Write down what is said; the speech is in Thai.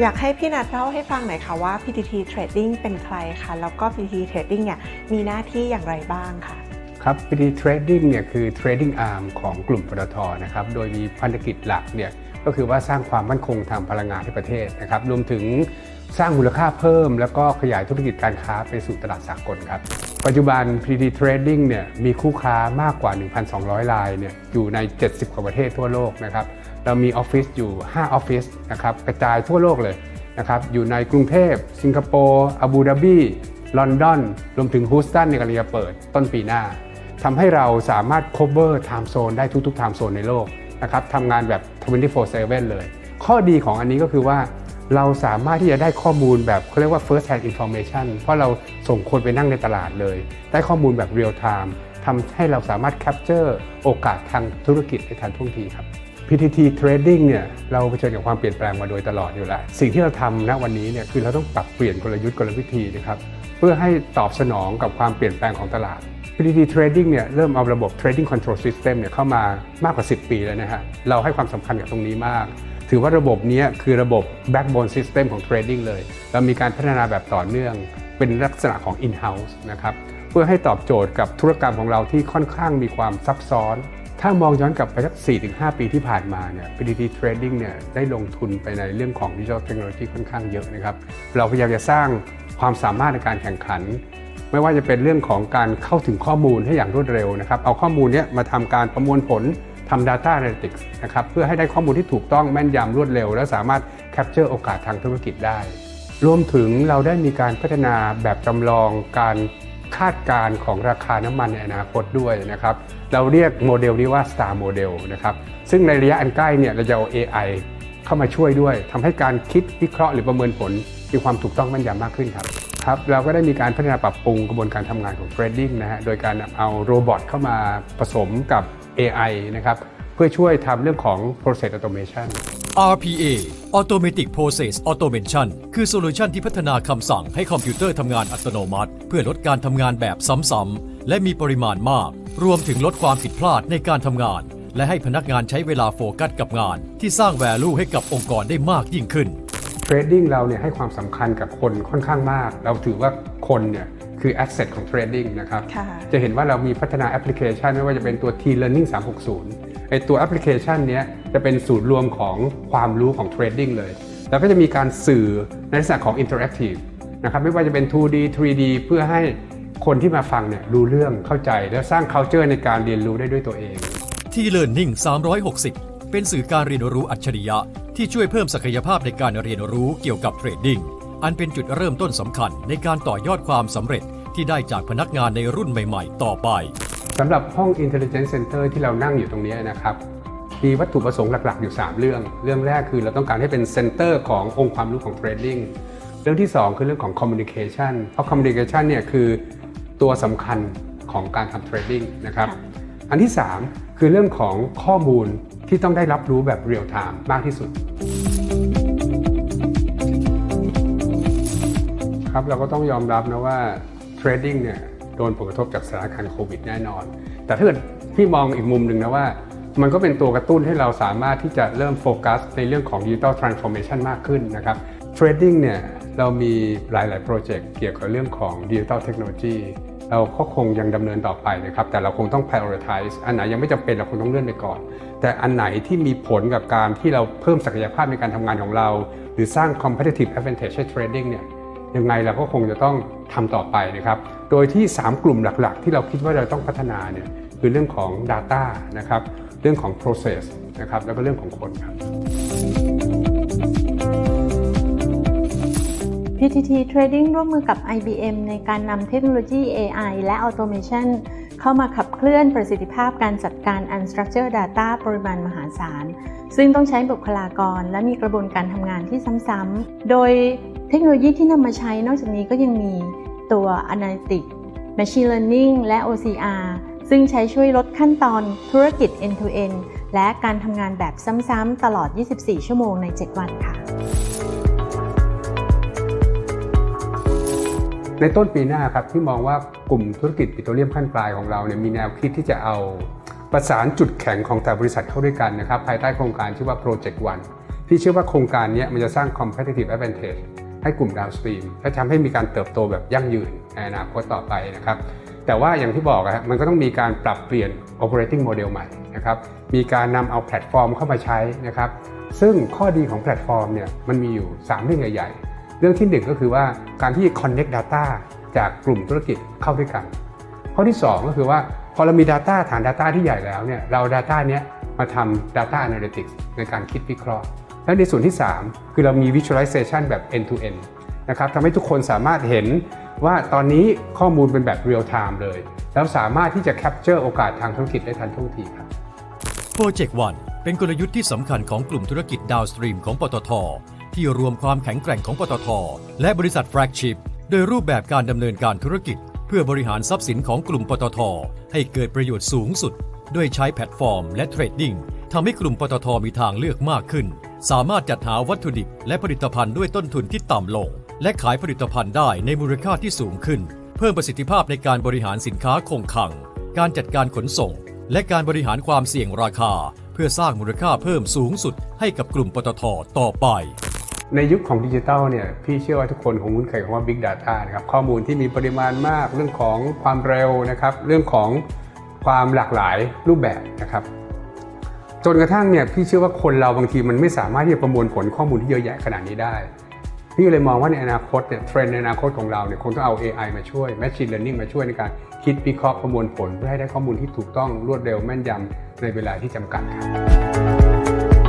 อยากให้พี่นัทเล่าให้ฟังหน่อยค่ะว่า PTT Trading เป็นใครคะแล้วก็ PTT Trading เนี่ยมีหน้าที่อย่างไรบ้างค่ะครับ PT Trading เนี่ยคือ Trading Arm ของกลุ่มปตทนะครับโดยมีพันธกิจหลักเนี่ยก็คือว่าสร้างความมั่นคงทางพลังงานให้ประเทศนะครับรวมถึงสร้างมูลค่าเพิ่ม แล้วก็ขยายธุรกิจการค้าไปสู่ตลาดสากลครับ ปัจจุบัน PT Trading เนี่ยมีคู่ค้ามากกว่า 1,200 รายเนี่ยอยู่ใน 70 กว่าประเทศทั่วโลกนะครับเรามีออฟฟิศอยู่ 5 ออฟฟิศนะครับกระจายทั่วโลกเลยนะครับอยู่ในกรุงเทพ สิงคโปร์อาบูดาบีลอนดอน รวมถึงฮูสตันในกำลังจะเปิดต้นปีหน้าทำให้เราสามารถ cover time zone ได้ทุกๆ time zone ในโลกนะครับทำงานแบบ 24/7 เลย ข้อดีของอันนี้ก็คือว่า เราสามารถที่จะได้ข้อมูลแบบเขาเรียกว่า first hand information เพราะเราส่งคนไปนั่งในตลาดเลย ได้ข้อมูลแบบ real time ทำให้เราสามารถ capture โอกาสทางธุรกิจได้ทันท่วงทีครับ PTT Trading เนี่ยเราเผชิญกับความเปลี่ยนแปลงมาโดยตลอดอยู่แล้ว สิ่งที่เราทำณวันนี้เนี่ยคือเราต้องปรับเปลี่ยนกลยุทธ์กลวิธีนะครับเพื่อให้ตอบสนองกับความเปลี่ยนแปลงของตลาด PTT Trading เนี่ยเริ่มเอาระบบ Trading Control System เนี่ยเข้ามามากกว่า 10 ปีแล้วนะฮะเราให้ความสำคัญกับตรงนี้มาก ถือว่าระบบนี้คือระบบ backbone system ของ trading เลย เรามีการพัฒนาแบบต่อเนื่องเป็นลักษณะของ in-house นะครับเพื่อให้ตอบโจทย์กับธุรกรรมของเราที่ค่อนข้างมีความซับซ้อน ถ้ามองย้อนกลับไปสัก 4-5 ปีที่ผ่านมาเนี่ย PTT Trading เนี่ยได้ลงทุนไปในเรื่องของ Digital Technology ค่อนข้างเยอะนะครับเราพยายามจะสร้างความสามารถในการแข่งขัน ไม่ว่าจะเป็นเรื่องของการเข้าถึงข้อมูลให้อย่างรวดเร็วนะครับเอาข้อมูลเนี้ยมาทำการประมวลผล ทำ Data Analytics นะครับเพื่อให้ได้ข้อมูลที่ถูกต้องแม่นยำรวดเร็ว และสามารถ capture โอกาสทางธุรกิจได้ รวมถึงเราได้มีการพัฒนาแบบจำลองการคาดการณ์ของราคาน้ำมันในอนาคตด้วยนะครับ เราเรียกโมเดลนี้ว่า Star Model นะครับ ซึ่งในระยะอันใกล้เนี่ยเราจะเอา AI เข้ามาช่วยด้วย ทำให้การคิดวิเคราะห์หรือประเมินผล มีความถูกต้องแม่นยำมากขึ้นครับครับ เราก็ได้มีการพัฒนาปรับปรุงกระบวนการทำงานของ Trading นะฮะ โดยการเอาโรบอทเข้ามาผสมกับ AI นะครับเพื่อช่วยทำเรื่องของ process automation RPA Automatic Process Automation คือโซลูชันที่พัฒนาคำสั่งให้คอมพิวเตอร์ทำงานอัตโนมัติ เพื่อลดการทำงานแบบซ้ำๆและมีปริมาณมาก รวมถึงลดความผิดพลาดในการทำงาน และให้พนักงานใช้เวลาโฟกัสกับงาน ที่สร้าง value ให้กับองค์กรได้มากยิ่งขึ้น Trading เราเนี่ยให้ความสำคัญกับคนค่อนข้างมาก เราถือว่าคนเนี่ย คือ asset ของ Trading นะครับค่ะจะเห็นว่าเรามีพัฒนาแอปพลิเคชันไม่ว่าจะเป็นตัว T Learning 360ไอตัวแอปพลิเคชันเนี้ยจะเป็นศูนย์รวมของความรู้ของ Trading เลย แล้วก็จะมีการสื่อในลักษณะของ Interactive นะครับไม่ว่าจะเป็น 2D 3D เพื่อให้คนที่มาฟังเนี่ยรู้เรื่องเข้าใจ และสร้าง culture ในการเรียนรู้ได้ด้วยตัวเองที่ Learning 360 เป็นสื่อการเรียนรู้อัจฉริยะ ที่ช่วยเพิ่มศักยภาพในการเรียนรู้เกี่ยวกับเทรดดิ้งอันเป็นจุดเริ่มต้นสำคัญในการต่อยอดความสำเร็จ ที่ได้จากพนักงานในรุ่นใหม่ ๆ ต่อไปสำหรับห้อง Intelligence Center ที่เรานั่งอยู่ตรงนี้นะครับมีวัตถุประสงค์หลัก ๆ อยู่ 3 เรื่อง เรื่องแรกคือเราต้องการให้เป็นเซ็นเตอร์ขององค์ความรู้ของ Trading เรื่องที่ 2 คือเรื่องของ Communication เพราะ Communication เนี่ยคือตัวสำคัญของการทำ Trading นะครับค่ะอันที่ 3 คือเรื่องของข้อมูลที่ต้องได้รับรู้แบบ Real Time มากที่สุดครับเราก็ต้องยอมรับนะว่าเท รดดิ้งเนี่ยโดนผลกระทบจากสถานการณ์โควิดแน่นอน แต่ถ้าเกิดพี่มองอีกมุมหนึ่งนะว่า มันก็เป็นตัวกระตุ้นให้เราสามารถที่จะเริ่มโฟกัส ในเรื่องของดิจิ t a ลทรานส์ฟอร์เมชันมากขึ้นนะครับเทรดดิ้งเนี่ยเรามีหลาย ๆ โปรเจกต์เกี่ยวกับเรื่องของดิจิ t a ลเทคโนโลยีเราก็คงยังดำเนินต่อไปนะครับ แต่เราคงต้อง prioritize อันไหนยังไม่จำเป็นเราคงต้องเลื่อนไปก่อน แต่อันไหนที่มีผลกับการที่เราเพิ่มศักยภาพในการทำงานของเรา หรือสร้าง competitive advantage ให้ trading เนี่ย ยังไงเราก็คงจะต้องทำต่อไปนะครับ โดยที่ 3 กลุ่มหลักๆ ที่เราคิดว่าเราต้องพัฒนาเนี่ยคือเรื่องของ Data นะครับ เรื่องของ Process นะครับ แล้วก็เรื่องของคนครับ PTT Trading ร่วมมือกับ IBM ในการนำเทคโนโลยี AI และ Automation เข้ามาขับเคลื่อนประสิทธิภาพการจัดการ Unstructured Data ปริมาณมหาศาล ซึ่งต้องใช้บุคลากรและมีกระบวนการทำงานที่ซ้ำๆ โดยเทคโนโลยีที่นำมาใช้นอกจากนี้ก็ยังมีตัว Analytics Machine Learning และ OCR ซึ่งใช้ช่วยลดขั้นตอนธุรกิจ End-to-End และการทำงานแบบซ้ำๆตลอด 24 ชั่วโมงใน 7 วันค่ะ ในต้นปีหน้าครับที่มองว่ากลุ่มธุรกิจปิโตรเลียมขั้นปลายของเราเนี่ยมีแนวคิดที่จะเอาประสานจุดแข็งของแต่บริษัทเข้าด้วยกันนะครับภายใต้โครงการชื่อว่า Project One พี่เชื่อว่าโครงการนี้มันจะสร้าง competitive advantage ให้กลุ่ม downstream และทำให้มีการเติบโตแบบยั่งยืนในอนาคตต่อไปนะครับแต่ว่าอย่างที่บอกอะมันก็ต้องมีการปรับเปลี่ยน operating model ใหม่นะครับมีการนำเอาแพลตฟอร์มเข้ามาใช้นะครับซึ่งข้อดีของแพลตฟอร์มเนี่ยมันมีอยู่ 3 เรื่องใหญ่ รื่องที่ 1 ก็คือว่าการที่ connect data จากกลุ่มธุรกิจเข้าด้วยกัน ข้อที่ 2 ก็คือว่าพอเรามี Data ฐาน Data ที่ใหญ่แล้วเนี่ยเรา Data เนี้ยมาทำ Data Analytics ในการคิดวิเคราะห์ และในส่วนที่ 3 คือเรามี Visualization แบบ end to end นะครับทำให้ทุกคนสามารถเห็นว่าตอนนี้ข้อมูลเป็นแบบ real time เลย แล้วสามารถที่จะ capture โอกาสทางธุรกิจได้ทันท่วงทีครับ Project One เป็นกลยุทธ์ที่สำคัญของกลุ่มธุรกิจดาวสตรีมของปตท ที่รวมความแข็งแกร่งของปตท และบริษัทแฟลกชิพโดยรูปแบบการดำเนินการธุรกิจ เพื่อบริหารทรัพย์สินของกลุ่มปตท ให้เกิดประโยชน์สูงสุด ด้วยใช้แพลตฟอร์มและเทรดดิ้งทำให้กลุ่มปตทมีทางเลือกมากขึ้น สามารถจัดหาวัตถุดิบและผลิตภัณฑ์ด้วยต้นทุนที่ต่ำลง และขายผลิตภัณฑ์ได้ในมูลค่าที่สูงขึ้น เพิ่มประสิทธิภาพในการบริหารสินค้าคงคลัง การจัดการขนส่ง และการบริหารความเสี่ยงราคา เพื่อสร้างมูลค่าเพิ่มสูงสุดให้กับกลุ่มปตทต่อไป ในยุคของดิจิทัลเนี่ยพี่เชื่อว่าทุกคนคงคุ้นเคยกับคำว่า Big Data นะครับข้อมูลที่มีปริมาณมากเรื่องของความเร็วนะครับเรื่องของความหลากหลายรูปแบบนะครับจนกระทั่งเนี่ยพี่เชื่อว่าคนเราบางทีมันไม่สามารถที่จะประมวลผลข้อมูลที่เยอะแยะขนาดนี้ได้ พี่เลยมองว่าในอนาคตเนี่ยเทรนด์ในอนาคตของเราเนี่ยคงต้องเอา AI มาช่วย Machine Learning มาช่วยในการคิดวิเคราะห์ประมวลผล เพื่อให้ได้ข้อมูลที่ถูกต้องรวดเร็วแม่นยำในเวลาที่จำกัดครับ